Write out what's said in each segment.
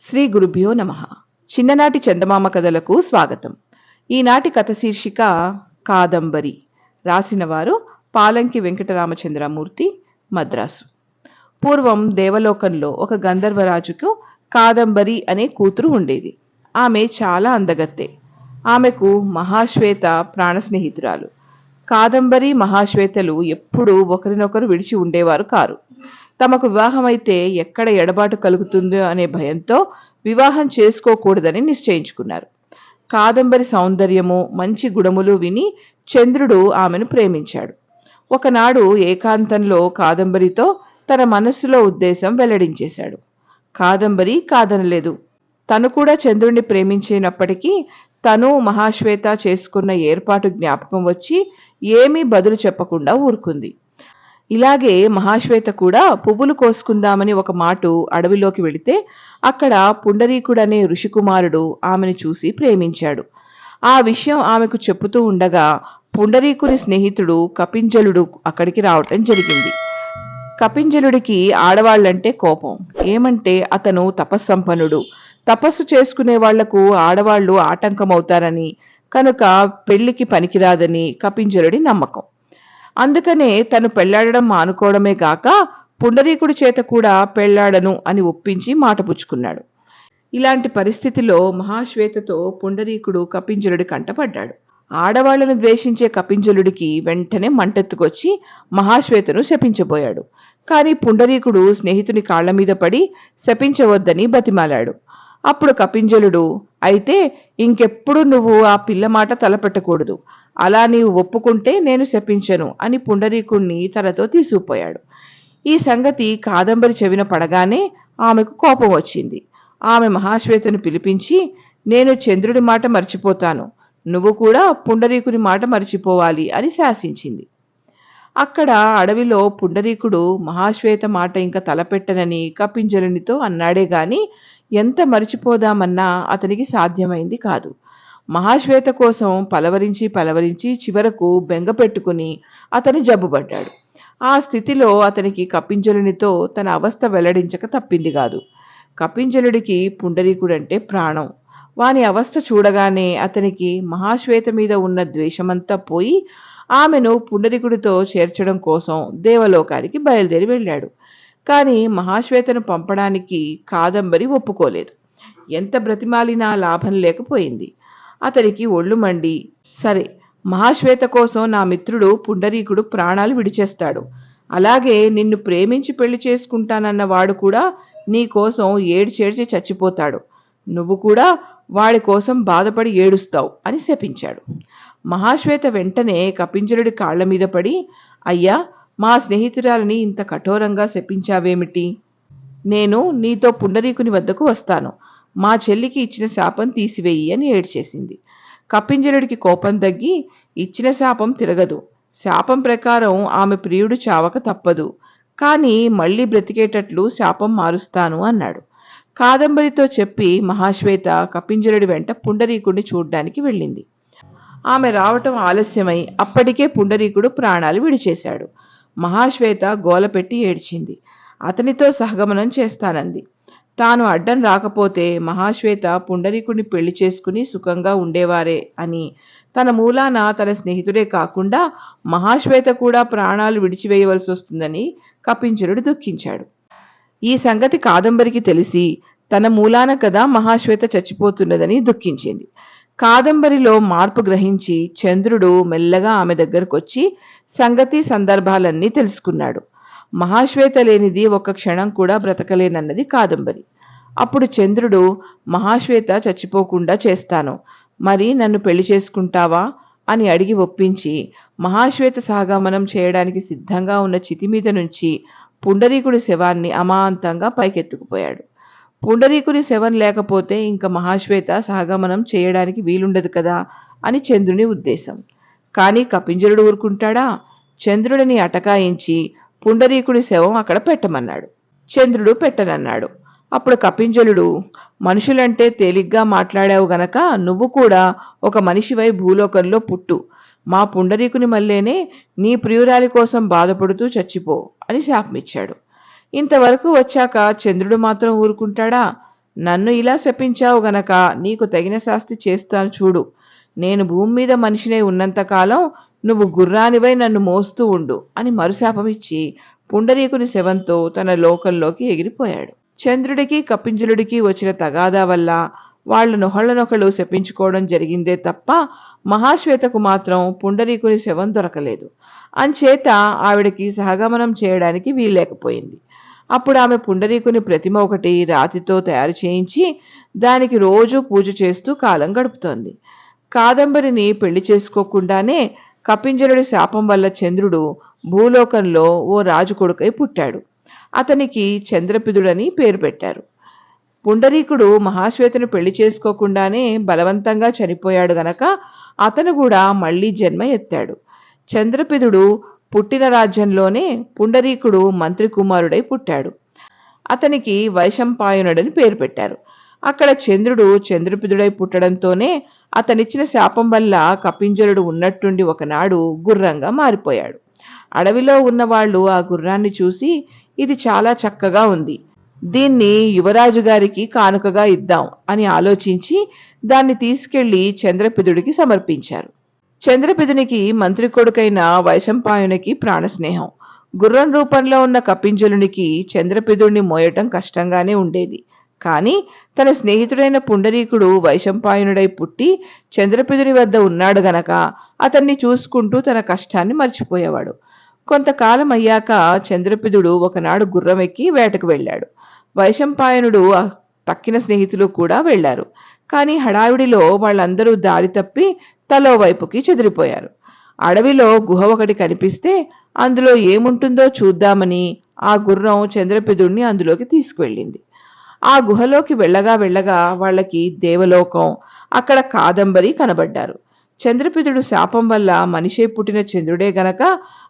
శ్రీ గురుభ్యో నమ. చిన్ననాటి చందమామ కథలకు స్వాగతం. ఈనాటి కథ శీర్షిక కాదంబరి. రాసినవారు పాలంకి వెంకటరామచంద్రమూర్తి మద్రాసు. పూర్వం దేవలోకంలో ఒక గంధర్వరాజుకు కాదంబరి అనే కూతురు ఉండేది. ఆమె చాలా అందగత్తే. ఆమెకు మహాశ్వేత ప్రాణ స్నేహితురాలు కాదంబరి మహాశ్వేతలు ఎప్పుడూ ఒకరినొకరు విడిచి ఉండేవారు కారు. తమకు వివాహమైతే ఎక్కడ ఎడబాటు కలుగుతుందో అనే భయంతో వివాహం చేసుకోకూడదని నిశ్చయించుకున్నారు. కాదంబరి సౌందర్యము మంచి గుణములు విని చంద్రుడు ఆమెను ప్రేమించాడు. ఒకనాడు ఏకాంతంలో కాదంబరితో తన మనస్సులో ఉద్దేశం వెల్లడించేశాడు. కాదంబరి కాదనలేదు. తను కూడా చంద్రుణ్ణి ప్రేమించినప్పటికీ తను మహాశ్వేత చేసుకున్న ఏర్పాటు జ్ఞాపకం వచ్చి ఏమీ బదులు చెప్పకుండా ఊరుకుంది. ఇలాగే మహాశ్వేత కూడా పువ్వులు కోసుకుందామని ఒక మాటు అడవిలోకి వెళితే అక్కడ పుండరీకుడనే ఋషికుమారుడు ఆమెను చూసి ప్రేమించాడు. ఆ విషయం ఆమెకు చెప్పుతూ ఉండగా పుండరీకుని స్నేహితుడు కపింజలుడు అక్కడికి రావటం జరిగింది. కపింజలుడికి ఆడవాళ్ళంటే కోపం. ఏమంటే అతను తపస్సంపన్నుడు. తపస్సు చేసుకునే వాళ్ళకు ఆడవాళ్ళు ఆటంకమవుతారని కనుక పెళ్ళికి పనికిరాదని కపింజలుడి నమ్మకం. అందుకనే తను పెళ్ళాడడం మానుకోవడమే గాక పుండరీకుడి చేత కూడా పెళ్ళాడను అని ఒప్పించి మాట పుచ్చుకున్నాడు. ఇలాంటి పరిస్థితిలో మహాశ్వేతతో పుండరీకుడు కపింజలుడి కంటపడ్డాడు ఆడవాళ్ళను ద్వేషించే కపింజలుడికి వెంటనే మంటెత్తుకొచ్చి మహాశ్వేతను శపించబోయాడు. కానీ పుండరీకుడు స్నేహితుని కాళ్ళ మీద పడి శపించవద్దని బతిమాలాడు. అప్పుడు కపింజలుడు అయితే ఇంకెప్పుడు నువ్వు ఆ పిల్ల మాట తలపెట్టకూడదు. అలా నీవు ఒప్పుకుంటే నేను శపించను అని పుండరీకుణ్ణి తనతో తీసుకుపోయాడు. ఈ సంగతి కాదంబరి చెవిన పడగానే ఆమెకు కోపం వచ్చింది. ఆమె మహాశ్వేతను పిలిపించి నేను చంద్రుడి మాట మర్చిపోతాను. నువ్వు కూడా పుండరీకుని మాట మర్చిపోవాలి అని శాసించింది. అక్కడ అడవిలో పుండరీకుడు మహాశ్వేత మాట ఇంకా తలపెట్టనని కపింజలునితో అన్నాడే గాని ఎంత మరిచిపోదామన్నా అతనికి సాధ్యమైంది కాదు. మహాశ్వేత కోసం పలవరించి పలవరించి చివరకు బెంగ పెట్టుకుని అతను జబ్బుపడ్డాడు. ఆ స్థితిలో అతనికి కపింజలునితో తన అవస్థ వెల్లడించక తప్పింది కాదు. కపింజలుడికి పుండరీకుడంటే ప్రాణం. వాని అవస్థ చూడగానే అతనికి మహాశ్వేత మీద ఉన్న ద్వేషమంతా పోయి ఆమెను పుండరీకుడితో చేర్చడం కోసం దేవలోకానికి బయలుదేరి వెళ్ళాడు. కానీ మహాశ్వేతను పంపడానికి కాదంబరి ఒప్పుకోలేదు. ఎంత బ్రతిమాలినా లాభం లేకపోయింది. అతనికి ఒళ్ళు మండి సరే మహాశ్వేత కోసం నా మిత్రుడు పుండరీకుడు ప్రాణాలు విడిచేస్తాడు. అలాగే నిన్ను ప్రేమించి పెళ్ళి చేసుకుంటానన్న వాడు కూడా నీ కోసం ఏడ్చేడ్చి చచ్చిపోతాడు. నువ్వు కూడా వాడి కోసం బాధపడి ఏడుస్తావు అని శపించాడు. మహాశ్వేత వెంటనే కపింజలుడి కాళ్ళ మీద పడి అయ్యా మా స్నేహితురాలని ఇంత కఠోరంగా శపించావేమిటి? నేను నీతో పుండరీకుని వద్దకు వస్తాను. మా చెల్లికి ఇచ్చిన శాపం తీసివేయి అని ఏడ్చేసింది. కపింజలుడికి కోపం తగ్గి ఇచ్చిన శాపం తిరగదు. శాపం ప్రకారం ఆమె ప్రియుడు చావక తప్పదు. కానీ మళ్ళీ బ్రతికేటట్లు శాపం మారుస్తాను అన్నాడు. కాదంబరితో చెప్పి మహాశ్వేత కపింజలుడి వెంట పుండరీకుడిని చూడ్డానికి వెళ్ళింది. ఆమె రావటం ఆలస్యమై అప్పటికే పుండరీకుడు ప్రాణాలు విడిచేశాడు. మహాశ్వేత గోలపెట్టి ఏడ్చింది. అతనితో సహగమనం చేస్తానంది. తాను అడ్డం రాకపోతే మహాశ్వేత పుండరీకుడిని పెళ్ళి చేసుకుని సుఖంగా ఉండేవారే అని. తన మూలాన తన స్నేహితుడే కాకుండా మహాశ్వేత కూడా ప్రాణాలు విడిచివేయవలసి వస్తుందని కపించరుడు దుఃఖించాడు. ఈ సంగతి కాదంబరికి తెలిసి తన మూలాన కదా మహాశ్వేత చచ్చిపోతున్నదని దుఃఖించింది. కాదంబరిలో మార్పు గ్రహించి చంద్రుడు మెల్లగా ఆమె దగ్గరకొచ్చి సంగతి సందర్భాలన్నీ తెలుసుకున్నాడు. మహాశ్వేత లేనిది ఒక క్షణం కూడా బ్రతకలేనన్నది కాదంబరి. అప్పుడు చంద్రుడు మహాశ్వేత చచ్చిపోకుండా చేస్తాను. మరి నన్ను పెళ్ళి చేసుకుంటావా? అని అడిగి ఒప్పించి మహాశ్వేత సహగమనం చేయడానికి సిద్ధంగా ఉన్న చితి మీద నుంచి పుండరీకుడి శవాన్ని అమాంతంగా పైకెత్తుకుపోయాడు. పుండరీకుని శవం లేకపోతే ఇంకా మహాశ్వేత సహగమనం చేయడానికి వీలుండదు కదా అని చంద్రుని ఉద్దేశం. కానీ కపింజరుడు ఊరుకుంటాడా? చంద్రుడిని అటకాయించి పుండరీకుడి శవం అక్కడ పెట్టమన్నాడు. చంద్రుడు పెట్టనన్నాడు. అప్పుడు కపింజలుడు మనుషులంటే తేలిగ్గా మాట్లాడావు గనక నువ్వు కూడా ఒక మనిషివై భూలోకంలో పుట్టు. మా పుండరీకుని మల్లేనే నీ ప్రియురాలి కోసం బాధపడుతూ చచ్చిపో అని శాపమిచ్చాడు. ఇంతవరకు వచ్చాక చంద్రుడు మాత్రం ఊరుకుంటాడా? నన్ను ఇలా శపించావు గనక నీకు తగిన శాస్తి చేస్తాను చూడు. నేను భూమి మీద మనిషినై ఉన్నంతకాలం నువ్వు గుర్రానివై నన్ను మోస్తూ ఉండు అని మరుశాపమిచ్చి పుండరీకుని శవంతో తన లోకంలోకి ఎగిరిపోయాడు. చంద్రుడికి కపింజలుడికి వచ్చిన తగాదా వల్ల వాళ్ళు నొహళ్ళనొకళ్ళు శపించుకోవడం జరిగిందే తప్ప మహాశ్వేతకు మాత్రం పుండరీకుని శవం దొరకలేదు. అంచేత ఆవిడకి సహగమనం చేయడానికి వీల్లేకపోయింది. అప్పుడు ఆమె పుండరీకుని ప్రతిమ ఒకటి రాతితో తయారు చేయించి దానికి రోజు పూజ చేస్తూ కాలం గడుపుతోంది. కాదంబరిని పెళ్ళి చేసుకోకుండానే కపింజలుడి శాపం వల్ల చంద్రుడు భూలోకంలో ఓ రాజు కొడుకై పుట్టాడు. అతనికి చంద్రపిదుడని పేరు పెట్టారు. పుండరీకుడు మహాశ్వేతను పెళ్ళి చేసుకోకుండానే బలవంతంగా చనిపోయాడు గనక అతను కూడా మళ్ళీ జన్మ ఎత్తాడు. చంద్రపిదుడు పుట్టిన రాజ్యంలోనే పుండరీకుడు మంత్రి కుమారుడై పుట్టాడు. అతనికి వైశంపాయనుడని పేరు పెట్టారు. అక్కడ చంద్రుడు చంద్రపిదుడై పుట్టడంతోనే అతనిచ్చిన శాపం వల్ల కపింజరుడు ఉన్నట్టుండి ఒకనాడు గుర్రంగా మారిపోయాడు. అడవిలో ఉన్నవాళ్ళు ఆ గుర్రాన్ని చూసి ఇది చాలా చక్కగా ఉంది. దీన్ని యువరాజు గారికి కానుకగా ఇద్దాం అని ఆలోచించి దాన్ని తీసుకెళ్ళి చంద్రపిదుడికి సమర్పించారు. చంద్రపిదునికి మంత్రి కొడుకైన వైశంపాయునికి ప్రాణస్నేహం. గుర్రం రూపంలో ఉన్న కపింజలునికి చంద్రపిదుడిని మోయటం కష్టంగానే ఉండేది. కానీ తన స్నేహితుడైన పుండరీకుడు వైశంపాయనుడై పుట్టి చంద్రపిదుని వద్ద ఉన్నాడు గనక అతన్ని చూసుకుంటూ తన కష్టాన్ని మర్చిపోయేవాడు. కొంతకాలం అయ్యాక చంద్రపిదుడు ఒకనాడు గుర్రం ఎక్కి వేటకు వెళ్ళాడు. వైశంపాయనుడు తక్కిన స్నేహితులు కూడా వెళ్ళారు కానీ హడావిడిలో వాళ్ళందరూ దారి తప్పి తలో వైపుకి చెదిరిపోయారు. అడవిలో గుహ ఒకటి కనిపిస్తే అందులో ఏముంటుందో చూద్దామని ఆ గుర్రం చంద్రపిదుడిని అందులోకి తీసుకువెళ్ళింది. ఆ గుహలోకి వెళ్ళగా వెళ్ళగా వాళ్ళకి దేవలోకం అక్కడ కాదంబరి కనబడ్డారు. చంద్రపిదుడు శాపం వల్ల మనిషే పుట్టిన చంద్రుడే గనక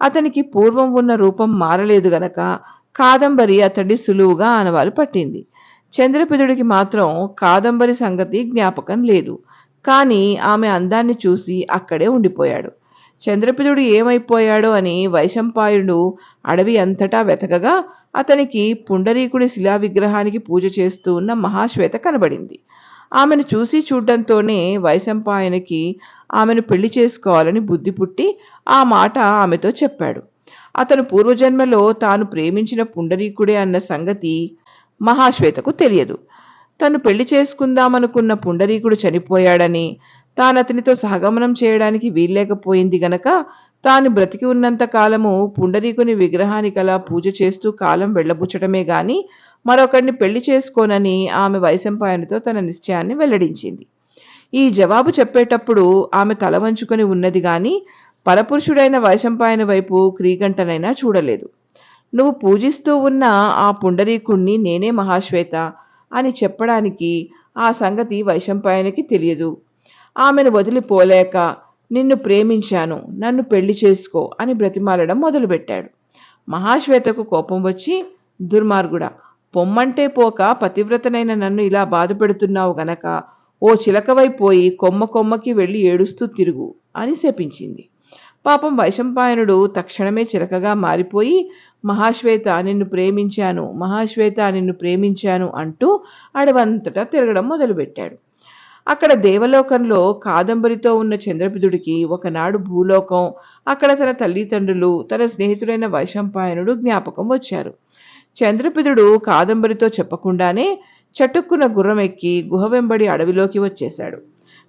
అతనికి పూర్వం ఉన్న రూపం మారలేదు గనక కాదంబరి అతడి సులువుగా ఆనవాలు పట్టింది. చంద్రపిదుడికి మాత్రం కాదంబరి సంగతి జ్ఞాపకం లేదు. కానీ ఆమె అందాన్ని చూసి అక్కడే ఉండిపోయాడు. చంద్రపిదుడు ఏమైపోయాడో అని వైశంపాయుడు అడవి అంతటా వెతకగా అతనికి పుండరీకుడి శిలా విగ్రహానికి పూజ చేస్తూ ఉన్న మహాశ్వేత కనబడింది. ఆమెను చూసి చూడడంతోనే వైశంపాయనికి ఆమెను పెళ్ళి చేసుకోవాలని బుద్ధి పుట్టి ఆ మాట ఆమెతో చెప్పాడు. అతను పూర్వజన్మలో తాను ప్రేమించిన పుండరీకుడే అన్న సంగతి మహాశ్వేతకు తెలియదు. తను పెళ్ళి చేసుకుందామనుకున్న పుండరీకుడు చనిపోయాడని తాను అతనితో సహగమనం చేయడానికి వీల్లేకపోయింది గనక తాను బ్రతికి ఉన్నంత కాలము పుండరీకుని విగ్రహానికలా పూజ చేస్తూ కాలం వెళ్ళబుచ్చటమే గాని మరొకరిని పెళ్ళి చేసుకోనని ఆమె వైశంపాయనితో తన నిశ్చయాన్ని వెల్లడించింది. ఈ జవాబు చెప్పేటప్పుడు ఆమె తల వంచుకొని ఉన్నది గాని పరపురుషుడైన వైశంపాయన వైపు క్రీగంటనైనా చూడలేదు. నువ్వు పూజిస్తూ ఉన్న ఆ పుండరీకుణ్ణి నేనే మహాశ్వేత అని చెప్పడానికి ఆ సంగతి వైశంపాయనికి తెలియదు. ఆమెను వదిలిపోలేక నిన్ను ప్రేమించాను నన్ను పెళ్ళి చేసుకో అని బ్రతిమాలడం మొదలుపెట్టాడు. మహాశ్వేతకు కోపం వచ్చి దుర్మార్గుడా పొమ్మంటే పోక పతివ్రతనైన నన్ను ఇలా బాధ పెడుతున్నావు గనక ఓ చిలకవైపోయి కొమ్మ కొమ్మకి వెళ్ళి ఏడుస్తూ తిరుగు అని శపించింది. పాపం వైశంపాయనుడు తక్షణమే చిలకగా మారిపోయి మహాశ్వేత నిన్ను ప్రేమించాను మహాశ్వేత నిన్ను ప్రేమించాను అంటూ అడవంతటా తిరగడం మొదలుపెట్టాడు. అక్కడ దేవలోకంలో కాదంబరితో ఉన్న చంద్రపిదుడికి ఒకనాడు భూలోకం అక్కడ తన తల్లిదండ్రులు తన స్నేహితుడైన వైశంపాయనుడు జ్ఞాపకం వచ్చారు. చంద్రపిదుడు కాదంబరితో చెప్పకుండానే చటుక్కున గుర్రం ఎక్కి గుహ వెంబడి అడవిలోకి వచ్చేశాడు.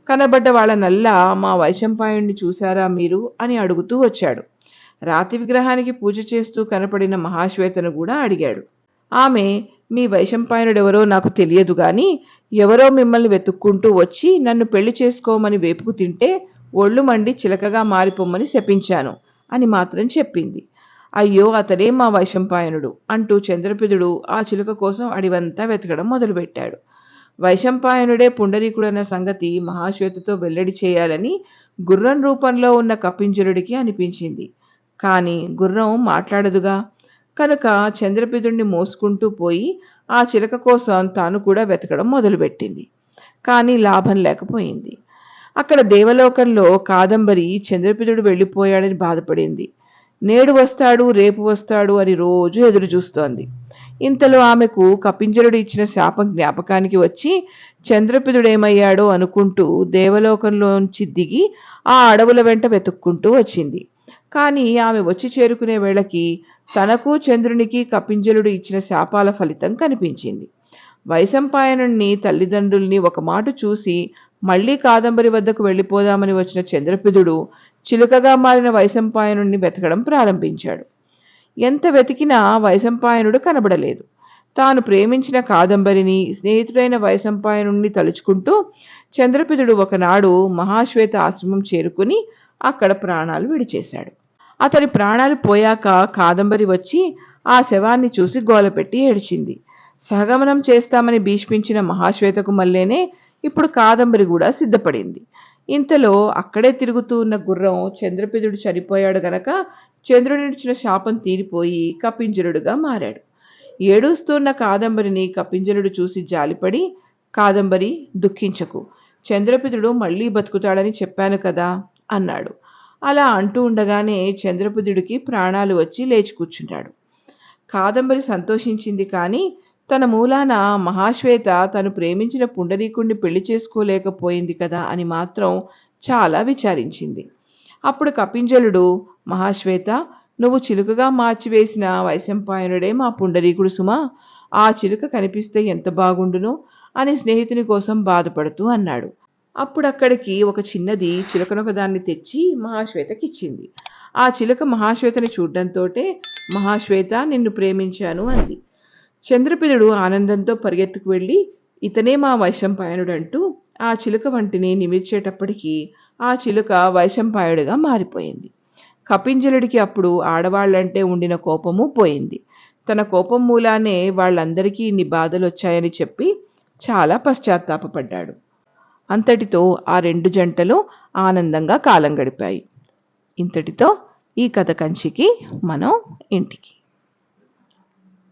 కనబడ్డ వాళ్ళనల్లా మా వైశంపాయుణ్ణి చూశారా మీరు? అని అడుగుతూ వచ్చాడు. రాతి విగ్రహానికి పూజ చేస్తూ కనపడిన మహాశ్వేతను కూడా అడిగాడు. ఆమె మీ వైశంపాయనుడెవరో నాకు తెలియదు గాని ఎవరో మిమ్మల్ని వెతుక్కుంటూ వచ్చి నన్ను పెళ్ళి చేసుకోమని వేపుకు తింటే ఒళ్ళు మండి చిలకగా మారిపోమ్మని శపించాను అని మాత్రం చెప్పింది. అయ్యో అతడే మా వైశంపాయనుడు అంటూ చంద్రపిదుడు ఆ చిలుక కోసం అడివంతా వెతకడం మొదలుపెట్టాడు. వైశంపాయనుడే పుండరీకుడన్న సంగతి మహాశ్వేతతో వెల్లడి చేయాలని గుర్రం రూపంలో ఉన్న కపింజరుడికి అనిపించింది. కానీ గుర్రం మాట్లాడదుగా. కనుక చంద్రపితుడిని మోసుకుంటూ పోయి ఆ చిలక కోసం తాను కూడా వెతకడం మొదలుపెట్టింది. కానీ లాభం లేకపోయింది. అక్కడ దేవలోకంలో కాదంబరి చంద్రపితుడు వెళ్ళిపోయాడని బాధపడింది. నేడు వస్తాడు రేపు వస్తాడు అని రోజు ఎదురు చూస్తోంది. ఇంతలో ఆమెకు కపింజరుడు ఇచ్చిన శాపం జ్ఞాపకానికి వచ్చి చంద్రపితుడేమయ్యాడో అనుకుంటూ దేవలోకంలోంచి దిగి ఆ అడవుల వెంట వెతుక్కుంటూ వచ్చింది. కానీ ఆమె వచ్చి చేరుకునే వేళకి తనకు చంద్రునికి కపింజలుడు ఇచ్చిన శాపాల ఫలితం కనిపించింది. వైశంపాయనుణ్ణి తల్లిదండ్రుల్ని ఒక మాట చూసి మళ్ళీ కాదంబరి వద్దకు వెళ్ళిపోదామని వచ్చిన చంద్రపిదుడు చిలుకగా మారిన వైశంపాయనుణ్ణి వెతకడం ప్రారంభించాడు. ఎంత వెతికినా వైశంపాయనుడు కనబడలేదు. తాను ప్రేమించిన కాదంబరిని స్నేహితుడైన వైశంపాయనుణ్ణి తలుచుకుంటూ చంద్రపిదుడు ఒకనాడు మహాశ్వేత ఆశ్రమం చేరుకుని అక్కడ ప్రాణాలు విడిచేశాడు. అతని ప్రాణాలు పోయాక కాదంబరి వచ్చి ఆ శవాన్ని చూసి గోలపెట్టి ఏడ్చింది. సహగమనం చేస్తామని భీష్మించిన మహాశ్వేతకు మల్లేనే ఇప్పుడు కాదంబరి కూడా సిద్ధపడింది. ఇంతలో అక్కడే తిరుగుతూ ఉన్న గుర్రం చంద్రపిదుడు చనిపోయాడు గనక చంద్రుడిచ్చిన శాపం తీరిపోయి కపింజరుడుగా మారాడు. ఏడుస్తున్న కాదంబరిని కపింజరుడు చూసి జాలిపడి కాదంబరి దుఃఖించకు. చంద్రపితుడు మళ్ళీ బతుకుతాడని చెప్పాను కదా. అన్నాడు. అలా అంటూ ఉండగానే చంద్రబుధుడికి ప్రాణాలు వచ్చి లేచి కూర్చుంటాడు. కాదంబరి సంతోషించింది కానీ తన మూలాన మహాశ్వేత తను ప్రేమించిన పుండరీకుణ్ణి పెళ్ళి చేసుకోలేకపోయింది కదా అని మాత్రం చాలా విచారించింది. అప్పుడు కపింజలుడు మహాశ్వేత నువ్వు చిలుకగా మార్చివేసిన వైశంపాయనుడే మా పుండరీకుడు సుమా. ఆ చిలుక కనిపిస్తే ఎంత బాగుండును? అని స్నేహితుని కోసం బాధపడుతూ అన్నాడు. అప్పుడు అక్కడికి ఒక చిన్నది చిలకనొక దాన్ని తెచ్చి మహాశ్వేతకిచ్చింది ఆ చిలుక మహాశ్వేతని చూడడంతోటే మహాశ్వేత నిన్ను ప్రేమించాను అంది. చంద్రపిదుడు ఆనందంతో పరిగెత్తుకు వెళ్ళి ఇతనే మా వైశంపాయనుడు అంటూ ఆ చిలుక వంటిని నిమిర్చేటప్పటికీ ఆ చిలుక వైశంపాయుడిగా మారిపోయింది. కపింజలుడికి అప్పుడు ఆడవాళ్ళంటే ఉండిన కోపము పోయింది. తన కోపం మూలానే వాళ్ళందరికీ ఇన్ని బాధలు వచ్చాయని చెప్పి చాలా పశ్చాత్తాపపడ్డాడు. అంతటితో ఆ రెండు జంటలు ఆనందంగా కాలం గడిపాయి. ఇంతటితో ఈ కథ కంచికి మనం ఇంటికి.